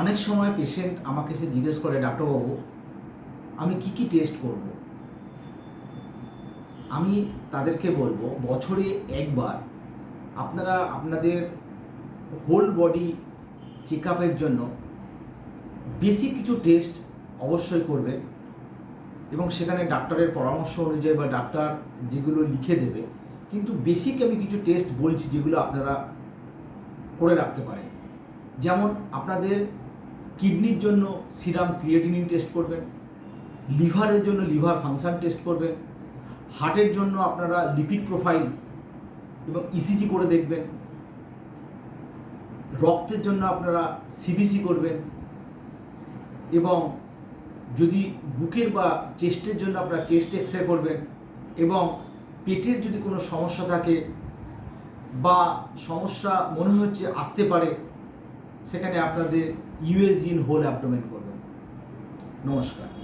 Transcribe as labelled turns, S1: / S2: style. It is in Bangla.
S1: অনেক সময় পেশেন্ট আমাকে এসে জিজ্ঞেস করে ডাক্তারবাবু আমি কি কি টেস্ট করব? আমি তাদেরকে বলব, বছরে একবার আপনারা আপনাদের হোল বডি চেক আপের জন্য বেসিক কিছু টেস্ট অবশ্যই করবেন এবং সেখানে ডাক্তারের পরামর্শ অনুযায়ী বা ডাক্তার যেগুলো লিখে দেবে, কিন্তু বেসিক আমি কিছু টেস্ট বলছি যেগুলো আপনারা করে রাখতে পারেন। যেমন আপনাদের কিডনির জন্য সিরাম ক্রিয়েটিনিন টেস্ট করবেন, লিভারের জন্য লিভার ফাংশন টেস্ট করবেন, হার্টের জন্য আপনারা লিপিড প্রোফাইল এবং ইসিজি করে দেখবেন, রক্তের জন্য আপনারা সিবিসি করবেন এবং যদি বুকের বা চেস্টের জন্য আপনারা চেস্ট এক্স রে করবেন এবং পেটের যদি কোনো সমস্যা থাকে বা সমস্যা মনে হচ্ছে আসতে পারে সেখানে আপনাদের ইউএস ইন হোল অ্যাবডোমেন করবেন। নমস্কার।